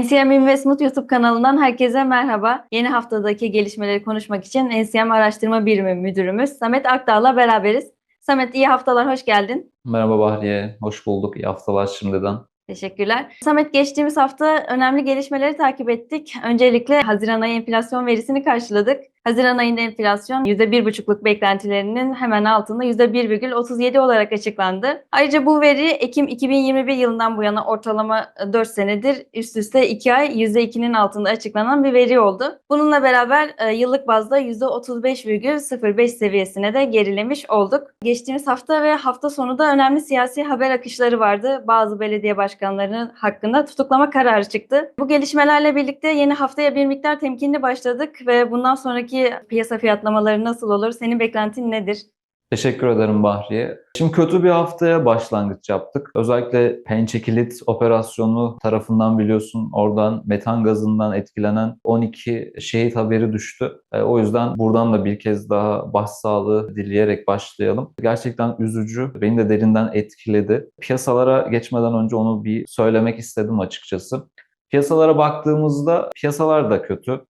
NCM Investment YouTube kanalından herkese merhaba. Yeni haftadaki gelişmeleri konuşmak için NCM Araştırma Birimi Müdürümüz Samet Akdağ'la beraberiz. Samet iyi haftalar, hoş geldin. Merhaba Bahriye, hoş bulduk. İyi haftalar şimdiden. Teşekkürler. Samet geçtiğimiz hafta önemli gelişmeleri takip ettik. Öncelikle Haziran ayı enflasyon verisini karşıladık. Haziran ayında enflasyon %1,5'luk beklentilerinin hemen altında %1,37 olarak açıklandı. Ayrıca bu veri Ekim 2021 yılından bu yana ortalama 4 senedir üst üste 2 ay %2'nin altında açıklanan bir veri oldu. Bununla beraber e, yıllık bazda %35,05 seviyesine de gerilemiş olduk. Geçtiğimiz hafta ve hafta sonu da önemli siyasi haber akışları vardı. Bazı belediye başkanlarının hakkında tutuklama kararı çıktı. Bu gelişmelerle birlikte yeni haftaya bir miktar temkinli başladık ve bundan sonraki piyasa fiyatlamaları nasıl olur? Senin beklentin nedir? Teşekkür ederim Bahriye. Şimdi kötü bir haftaya başlangıç yaptık. Özellikle pençe kilit operasyonu tarafından biliyorsun oradan metan gazından etkilenen 12 şehit haberi düştü. E, o yüzden buradan da bir kez daha başsağlığı dileyerek başlayalım. Gerçekten üzücü, beni de derinden etkiledi. Piyasalara geçmeden önce onu bir söylemek istedim açıkçası. Piyasalara baktığımızda piyasalar da kötü.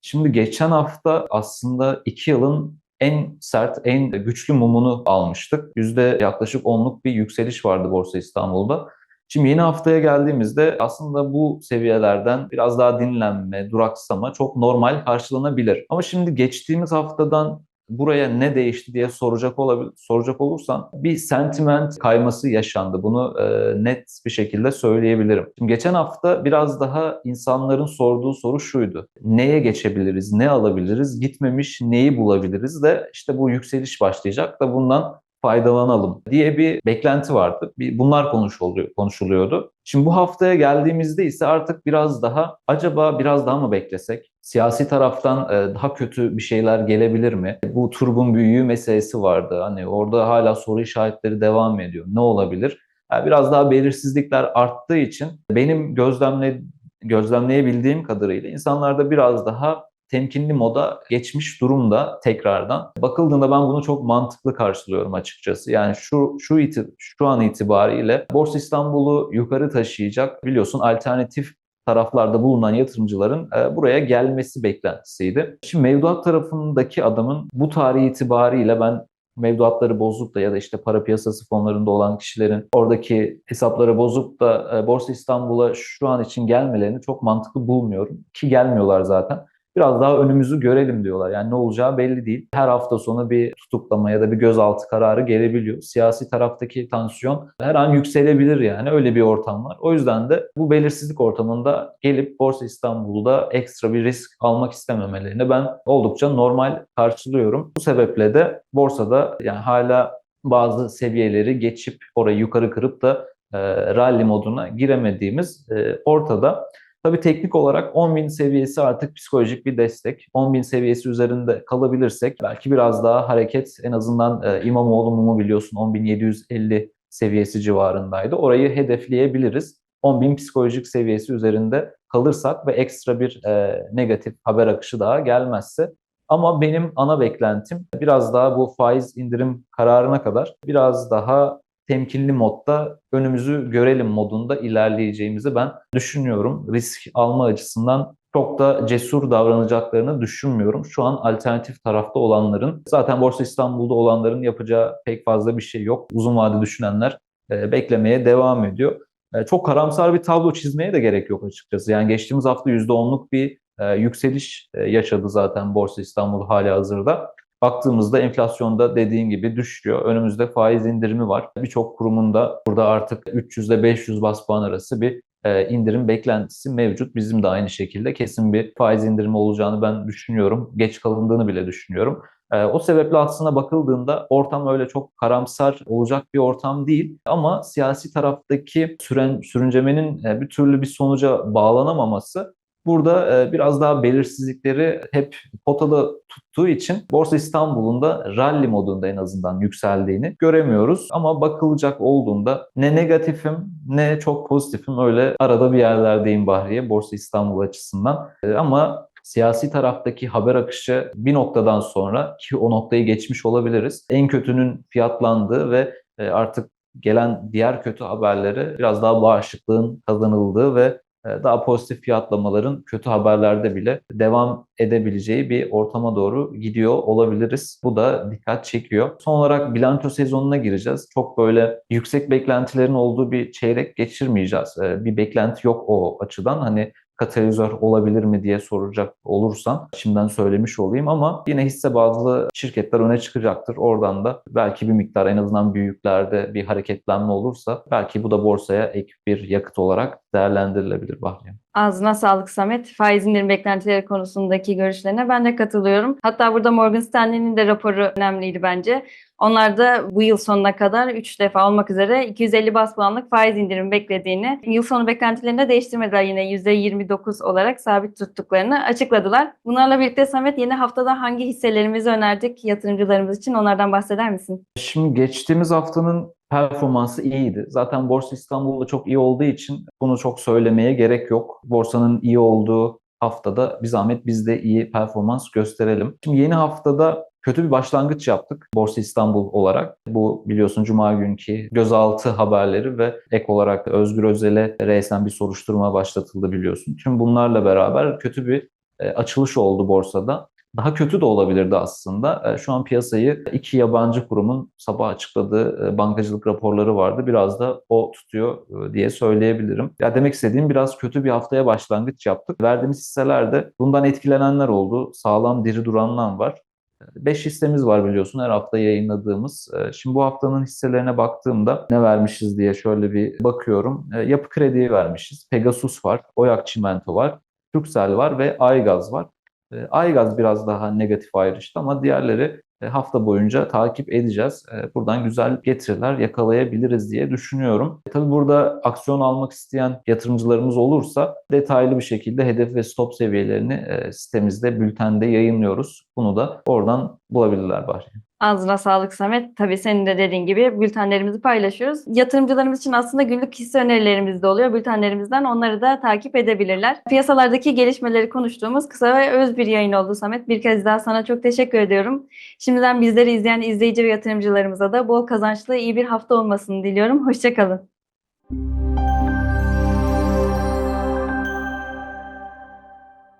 Şimdi geçen hafta aslında 2 yılın en sert, en güçlü mumunu almıştık. Yüzde yaklaşık 10'luk bir yükseliş vardı Borsa İstanbul'da. Şimdi yeni haftaya geldiğimizde aslında bu seviyelerden biraz daha dinlenme, duraksama çok normal karşılanabilir. Ama şimdi geçtiğimiz haftadan buraya ne değişti diye soracak olabilir, soracak olursan bir sentiment kayması yaşandı. Bunu e, net bir şekilde söyleyebilirim. Şimdi geçen hafta biraz daha insanların sorduğu soru şuydu. Neye geçebiliriz, ne alabiliriz, gitmemiş neyi bulabiliriz de işte bu yükseliş başlayacak da bundan faydalanalım diye bir beklenti vardı. Bunlar konuşuluyor, konuşuluyordu. Şimdi bu haftaya geldiğimizde ise artık biraz daha acaba biraz daha mı beklesek? Siyasi taraftan daha kötü bir şeyler gelebilir mi? Bu turbun büyüğü meselesi vardı. Hani orada hala soru işaretleri devam ediyor. Ne olabilir? Yani biraz daha belirsizlikler arttığı için benim gözlemle gözlemleyebildiğim kadarıyla insanlarda biraz daha temkinli moda geçmiş durumda tekrardan. Bakıldığında ben bunu çok mantıklı karşılıyorum açıkçası. Yani şu şu iti, şu an itibariyle Borsa İstanbul'u yukarı taşıyacak biliyorsun alternatif taraflarda bulunan yatırımcıların e, buraya gelmesi beklentisiydi. Şimdi mevduat tarafındaki adamın bu tarih itibariyle ben mevduatları bozup da ya da işte para piyasası fonlarında olan kişilerin oradaki hesapları bozup da e, Borsa İstanbul'a şu an için gelmelerini çok mantıklı bulmuyorum. Ki gelmiyorlar zaten biraz daha önümüzü görelim diyorlar. Yani ne olacağı belli değil. Her hafta sonu bir tutuklama ya da bir gözaltı kararı gelebiliyor. Siyasi taraftaki tansiyon her an yükselebilir yani. Öyle bir ortam var. O yüzden de bu belirsizlik ortamında gelip Borsa İstanbul'da ekstra bir risk almak istememelerini ben oldukça normal karşılıyorum. Bu sebeple de borsada yani hala bazı seviyeleri geçip orayı yukarı kırıp da e, rally moduna giremediğimiz e, ortada. Tabii teknik olarak 10.000 seviyesi artık psikolojik bir destek. 10.000 seviyesi üzerinde kalabilirsek belki biraz daha hareket en azından e, İmamoğlu mumu biliyorsun 10.750 seviyesi civarındaydı. Orayı hedefleyebiliriz. 10.000 psikolojik seviyesi üzerinde kalırsak ve ekstra bir e, negatif haber akışı daha gelmezse. Ama benim ana beklentim biraz daha bu faiz indirim kararına kadar biraz daha temkinli modda önümüzü görelim modunda ilerleyeceğimizi ben düşünüyorum. Risk alma açısından çok da cesur davranacaklarını düşünmüyorum. Şu an alternatif tarafta olanların, zaten Borsa İstanbul'da olanların yapacağı pek fazla bir şey yok. Uzun vade düşünenler e, beklemeye devam ediyor. E, çok karamsar bir tablo çizmeye de gerek yok açıkçası. Yani geçtiğimiz hafta %10'luk bir e, yükseliş yaşadı zaten Borsa İstanbul hali hazırda. Baktığımızda enflasyonda dediğin gibi düşüyor. Önümüzde faiz indirimi var. Birçok kurumunda burada artık 300 ile 500 bas puan arası bir e, indirim beklentisi mevcut. Bizim de aynı şekilde kesin bir faiz indirimi olacağını ben düşünüyorum. Geç kalındığını bile düşünüyorum. E, o sebeple aslına bakıldığında ortam öyle çok karamsar olacak bir ortam değil. Ama siyasi taraftaki süren, sürüncemenin e, bir türlü bir sonuca bağlanamaması Burada e, biraz daha belirsizlikleri hep potada tuttuğu için Borsa İstanbul'un da rally modunda en azından yükseldiğini göremiyoruz. Ama bakılacak olduğunda ne negatifim ne çok pozitifim öyle arada bir yerlerdeyim Bahriye Borsa İstanbul açısından. E, ama siyasi taraftaki haber akışı bir noktadan sonra ki o noktayı geçmiş olabiliriz. En kötünün fiyatlandığı ve e, artık gelen diğer kötü haberleri biraz daha bağışıklığın kazanıldığı ve daha pozitif fiyatlamaların kötü haberlerde bile devam edebileceği bir ortama doğru gidiyor olabiliriz. Bu da dikkat çekiyor. Son olarak bilanço sezonuna gireceğiz. Çok böyle yüksek beklentilerin olduğu bir çeyrek geçirmeyeceğiz. E, Bir beklenti yok o açıdan. Hani katalizör olabilir mi diye soracak olursan şimdiden söylemiş olayım ama yine hisse bazlı şirketler öne çıkacaktır. Oradan da belki bir miktar en azından büyüklerde bir hareketlenme olursa belki bu da borsaya ek bir yakıt olarak değerlendirilebilir Bahriye. Ağzına sağlık Samet. Faiz indirim beklentileri konusundaki görüşlerine ben de katılıyorum. Hatta burada Morgan Stanley'nin de raporu önemliydi bence. Onlar da bu yıl sonuna kadar 3 defa olmak üzere 250 bas puanlık faiz indirimi beklediğini, yıl sonu beklentilerini de değiştirmediler yine %29 olarak sabit tuttuklarını açıkladılar. Bunlarla birlikte Samet yeni haftada hangi hisselerimizi önerdik yatırımcılarımız için onlardan bahseder misin? Şimdi geçtiğimiz haftanın performansı iyiydi. Zaten Borsa İstanbul'da çok iyi olduğu için bunu çok söylemeye gerek yok. Borsanın iyi olduğu haftada bir zahmet biz de iyi performans gösterelim. Şimdi yeni haftada kötü bir başlangıç yaptık Borsa İstanbul olarak. Bu biliyorsun Cuma günkü gözaltı haberleri ve ek olarak da Özgür Özel'e resen bir soruşturma başlatıldı biliyorsun. Tüm bunlarla beraber kötü bir e, açılış oldu borsada. Daha kötü de olabilirdi aslında. E, Şu an piyasayı iki yabancı kurumun sabah açıkladığı e, bankacılık raporları vardı. Biraz da o tutuyor e, diye söyleyebilirim. Ya demek istediğim biraz kötü bir haftaya başlangıç yaptık. Verdiğimiz hisselerde bundan etkilenenler oldu. Sağlam diri duranlar var. 5 hissemiz var biliyorsun her hafta yayınladığımız. Şimdi bu haftanın hisselerine baktığımda ne vermişiz diye şöyle bir bakıyorum. Yapı krediyi vermişiz. Pegasus var, Oyak Çimento var, Turkcell var ve Aygaz var. E, Aygaz biraz daha negatif ayrıştı ama diğerleri e, hafta boyunca takip edeceğiz. E, Buradan güzel getiriler yakalayabiliriz diye düşünüyorum. E, Tabii burada aksiyon almak isteyen yatırımcılarımız olursa detaylı bir şekilde hedef ve stop seviyelerini e, sitemizde, bültende yayınlıyoruz. Bunu da oradan bulabilirler Bahri. Ağzına sağlık Samet. Tabii senin de dediğin gibi bültenlerimizi paylaşıyoruz. Yatırımcılarımız için aslında günlük hisse önerilerimiz de oluyor bültenlerimizden. Onları da takip edebilirler. Piyasalardaki gelişmeleri konuştuğumuz kısa ve öz bir yayın oldu Samet. Bir kez daha sana çok teşekkür ediyorum. Şimdiden bizleri izleyen izleyici ve yatırımcılarımıza da bol kazançlı iyi bir hafta olmasını diliyorum. Hoşçakalın.